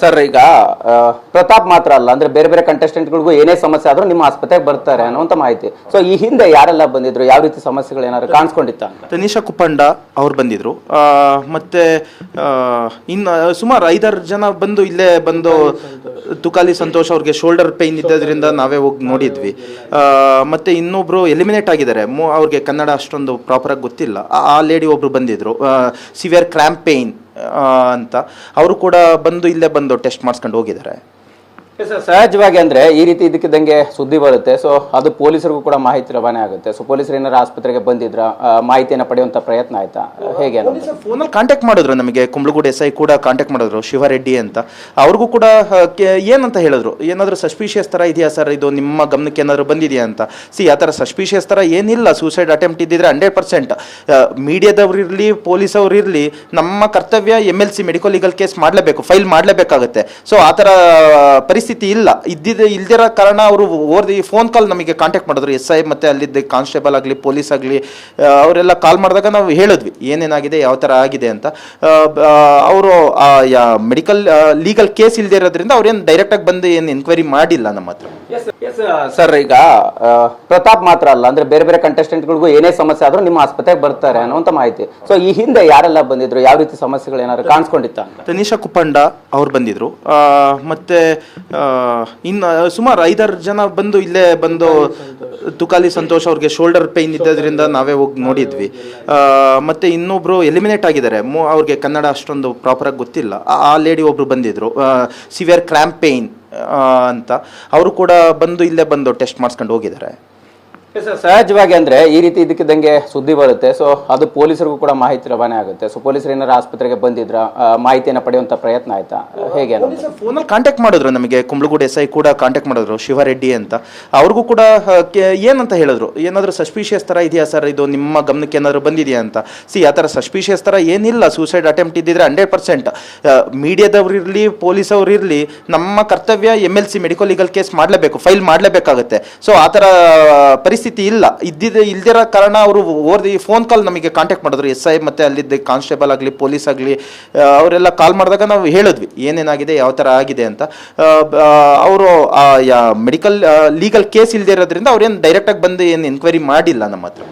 Sir ಈಗ ಪ್ರತಾಪ್ ಮಾತ್ರ ಅಲ್ಲ ಅಂದ್ರೆ ಬೇರೆ ಬೇರೆ ಕಂಟೆಸ್ಟೆಂಟ್ಗಳಿಗೂ ಏನೇ ಸಮಸ್ಯೆ ಆದ್ರೂ ನಿಮ್ಮ ಆಸ್ಪತ್ರೆಗೆ ಬರ್ತಾರೆ ಅನ್ನುವಂತ ಮಾಹಿತಿ. ಸೊ ಈ ಹಿಂದೆ ಯಾರೆಲ್ಲ ಬಂದಿದ್ರು ಯಾವ ರೀತಿ ಸಮಸ್ಯೆಗಳು ಏನಾದ್ರು ಕಾಣಿಸ್ಕೊಂಡಿತ್ತ? ತನಿಷಾ ಕುಪ್ಪಂಡ ಅವ್ರು ಬಂದಿದ್ರು. ಮತ್ತೆ ಇನ್ನು ಸುಮಾರು ಐದಾರು ಜನ ಬಂದು ಇಲ್ಲೇ ಬಂದು ತುಕಾಲಿ ಸಂತೋಷ್ ಅವ್ರಿಗೆ ಶೋಲ್ಡರ್ ಪೈನ್ ಇದ್ದದ್ರಿಂದ ನಾವೇ ಹೋಗಿ ನೋಡಿದ್ವಿ. ಮತ್ತೆ ಇನ್ನೊಬ್ರು ಎಲಿಮಿನೇಟ್ ಆಗಿದ್ದಾರೆ. ಅವ್ರಿಗೆ ಕನ್ನಡ ಅಷ್ಟೊಂದು ಪ್ರಾಪರಾಗಿ ಗೊತ್ತಿಲ್ಲ. ಆ- ಆ ಲೇಡಿ ಒಬ್ರು ಬಂದಿದ್ರು. ಸಿವಿಯರ್ ಕ್ರ್ಯಾಂಪ್ ಪೇಯ್ನ್ ಅಂತ. ಅವರು ಕೂಡ ಬಂದು ಇಲ್ಲೇ ಬಂದು ಟೆಸ್ಟ್ ಮಾಡಿಸ್ಕೊಂಡು ಹೋಗಿದ್ದಾರೆ. ಸಹಜವಾಗಿ ಅಂದ್ರೆ ಈ ರೀತಿ ಇದಕ್ಕಿದ್ದಂಗೆ ಸುದ್ದಿ ಬರುತ್ತೆ. ಸೊ ಅದು ಪೊಲೀಸರಿಗೂ ಕೂಡ ಮಾಹಿತಿ ರವಾನೆ ಆಗುತ್ತೆ. ಸೊ ಪೊಲೀಸರು ಏನಾರ ಆಸ್ಪತ್ರೆಗೆ ಬಂದಿದ್ರ ಮಾಹಿತಿಯನ್ನ ಪಡೆಯುವಂತ ಪ್ರಯತ್ನ ಆಯ್ತಾ? ಹೇಗೆ? ಫೋನಲ್ಲಿ ಕಾಂಟ್ಯಾಕ್ಟ್ ಮಾಡಿದ್ರು ನಮಗೆ. ಕುಂಬ್ಳಗೂಡು ಎಸ್ ಐ ಕೂಡ ಕಾಂಟ್ಯಾಕ್ಟ್ ಮಾಡಿದ್ರು ಶಿವರೆಡ್ಡಿ ಅಂತ. ಅವ್ರಿಗೂ ಕೂಡ ಏನಂತ ಹೇಳಿದ್ರು? ಏನಾದ್ರು ಸಸ್ಪಿಷಿಯಸ್ ತರ ಇದೆಯಾ ಸರ್ ಇದು ನಿಮ್ಮ ಗಮನಕ್ಕೆ ಏನಾದರೂ ಬಂದಿದೆಯಾ ಅಂತ? ಸಿ ಆ ಥರ ಸಸ್ಪಿಷಿಯಸ್ ತರ ಏನಿಲ್ಲ. ಸೂಸೈಡ್ ಅಟೆಂಪ್ಟ್ ಇದ್ದಿದ್ರೆ ಹಂಡ್ರೆಡ್ ಪರ್ಸೆಂಟ್ ಮೀಡಿಯಾದವ್ರಿರ್ಲಿ ಪೊಲೀಸ್ ಅವ್ರು ಇರಲಿ ನಮ್ಮ ಕರ್ತವ್ಯ M L C medical legal case ಮಾಡಲೇಬೇಕು ಫೈಲ್ ಮಾಡಲೇಬೇಕಾಗುತ್ತೆ. ಸೊ ಆ ಥರ ಪರಿಸ್ಥಿತಿ ಇಲ್ಲ. ಇದ್ದಿದ್ದ ಇಲ್ದಿರೋ ಕಾರಣ ಅವರು ಓದಿ ಫೋನ್ ಕಾಲ್ ನಮಗೆ ಕಾಂಟ್ಯಾಕ್ಟ್ ಮಾಡಿದ್ರು. ಎಸ್ ಐ ಮತ್ತು ಅಲ್ಲಿದ್ದ ಕಾನ್ಸ್ಟೇಬಲ್ ಆಗಲಿ ಪೊಲೀಸ್ ಆಗಲಿ ಅವರೆಲ್ಲ ಕಾಲ್ ಮಾಡಿದಾಗ ನಾವು ಹೇಳಿದ್ವಿ. ಏನೇನಾಗಿದೆ ಯಾವ ಥರ ಆಗಿದೆ ಅಂತ. ಅವರು ಮೆಡಿಕಲ್ ಲೀಗಲ್ ಕೇಸ್ ಇಲ್ಲದೆ ಇರೋದ್ರಿಂದ ಅವ್ರೇನು ಡೈರೆಕ್ಟಾಗಿ ಬಂದು ಏನು ಎನ್ಕ್ವೈರಿ ಮಾಡಿಲ್ಲ ನಮ್ಮ ಹತ್ರ. ಸರ್ ಈಗ ಪ್ರತಾಪ್ ಮಾತ್ರ ಅಲ್ಲ. ಅಂದ್ರೆ ಬೇರೆ ಬೇರೆ ಕಂಟೆಸ್ಟೆಂಟ್ಗಳಿಗೂ ಏನೇ ಸಮಸ್ಯೆ ಆದ್ರೂ ನಿಮ್ಮ ಆಸ್ಪತ್ರೆಗೆ ಬರ್ತಾರೆ ಅನ್ನುವಂತ ಮಾಹಿತಿ. ಸೊ ಈ ಹಿಂದೆ ಯಾರೆಲ್ಲ ಬಂದಿದ್ರು? ಯಾವ ರೀತಿ ಸಮಸ್ಯೆಗಳು ಏನಾದ್ರು ಕಾಣಿಸ್ಕೊಂಡಿತ್ತ? ಅಂತ ತನಿಷಾ ಕುಪ್ಪಂಡ ಅವ್ರು ಬಂದಿದ್ರು. ಮತ್ತೆ ಇನ್ನು ಸುಮಾರು ಐದಾರು ಜನ ಬಂದು ಇಲ್ಲೇ ಬಂದು ತುಕಾಲಿ ಸಂತೋಷ್ ಅವ್ರಿಗೆ ಶೋಲ್ಡರ್ ಪೇಯ್ನ್ ಇದ್ದದ್ರಿಂದ ನಾವೇ ಹೋಗಿ ನೋಡಿದ್ವಿ. ಮತ್ತು ಇನ್ನೊಬ್ರು ಎಲಿಮಿನೇಟ್ ಆಗಿದ್ದಾರೆ. ಮೂ ಅವ್ರಿಗೆ ಕನ್ನಡ ಅಷ್ಟೊಂದು ಪ್ರಾಪರಾಗಿ ಗೊತ್ತಿಲ್ಲ. ಆ- ಲೇಡಿ ಒಬ್ಬರು ಬಂದಿದ್ರು. ಸಿವಿಯರ್ ಕ್ರ್ಯಾಂಪ್ ಪೇಯ್ನ್ ಅಂತ. ಅವರು ಕೂಡ ಬಂದು ಇಲ್ಲೇ ಬಂದು ಟೆಸ್ಟ್ ಮಾಡಿಸ್ಕೊಂಡು ಹೋಗಿದ್ದಾರೆ. ಸಹಜವಾಗಿ ಅಂದ್ರೆ ಈ ರೀತಿ ಇದಕ್ಕಿದ್ದಂಗೆ ಸುದ್ದಿ ಬರುತ್ತೆ. ಸೊ ಅದು ಪೊಲೀಸರಿಗೂ ಕೂಡ ಮಾಹಿತಿ ರವಾನೆ ಆಗುತ್ತೆ. ಸೊ ಪೊಲೀಸರು ಏನಾರ ಆಸ್ಪತ್ರೆಗೆ ಬಂದಿದ್ರ ಮಾಹಿತಿಯನ್ನು ಪಡೆಯುವಂತ ಪ್ರಯತ್ನ ಆಯ್ತಾ? ಹೇಗೆ? ಫೋನಲ್ಲಿ ಕಾಂಟ್ಯಾಕ್ಟ್ ಮಾಡಿದ್ರು ನಮಗೆ. ಕುಂಬ್ಳಗೂಡು ಎಸ್ ಐ ಕೂಡ ಕಾಂಟ್ಯಾಕ್ಟ್ ಮಾಡಿದ್ರು, ಶಿವರೆಡ್ಡಿ ಅಂತ. ಅವ್ರಿಗೂ ಕೂಡ ಏನಂತ ಹೇಳಿದ್ರು? ಏನಾದರೂ ಸಸ್ಪಿಷಿಯಸ್ ತರ ಇದೆಯಾ ಸರ್ ಇದು ನಿಮ್ಮ ಗಮನಕ್ಕೆ ಏನಾದರೂ ಬಂದಿದೆಯಾ ಅಂತ? ಸಿ ಆ ಥರ ಸಸ್ಪಿಷಿಯಸ್ ಥರ ಏನಿಲ್ಲ. ಸೂಸೈಡ್ ಅಟೆಂಪ್ಟ್ ಇದ್ದಿದ್ರೆ ಹಂಡ್ರೆಡ್ ಪರ್ಸೆಂಟ್ ಮೀಡಿಯಾದವ್ರು ಇರಲಿ ಪೊಲೀಸ್ ಅವ್ರು ಇರಲಿ, ನಮ್ಮ ಕರ್ತವ್ಯ M L C medical legal case ಮಾಡಲೇಬೇಕು ಫೈಲ್ ಮಾಡಲೇಬೇಕಾಗುತ್ತೆ. ಸೊ ಆ, ಪರಿಸ್ಥಿತಿ ಇಲ್ಲ. ಇದ್ದಿದ್ದ ಇಲ್ದಿರೋ ಕಾರಣ ಅವರು ಓದಿ ಫೋನ್ ಕಾಲ್ ನಮಗೆ ಕಾಂಟ್ಯಾಕ್ಟ್ ಮಾಡಿದ್ರು. ಎಸ್ ಐ ಮತ್ತು ಅಲ್ಲಿದ್ದ ಕಾನ್ಸ್ಟೇಬಲ್ ಆಗಲಿ ಪೊಲೀಸ್ ಆಗಲಿ ಅವರೆಲ್ಲ ಕಾಲ್ ಮಾಡಿದಾಗ ನಾವು ಹೇಳಿದ್ವಿ, ಏನೇನಾಗಿದೆ, ಯಾವ ಥರ ಆಗಿದೆ ಅಂತ. ಅವರು ಮೆಡಿಕಲ್ ಲೀಗಲ್ ಕೇಸ್ ಇಲ್ಲದೆ ಇರೋದ್ರಿಂದ ಅವ್ರೇನು ಡೈರೆಕ್ಟಾಗಿ ಬಂದು ಏನು ಎನ್ಕ್ವೈರಿ ಮಾಡಿಲ್ಲ ನಮ್ಮ ಹತ್ರ.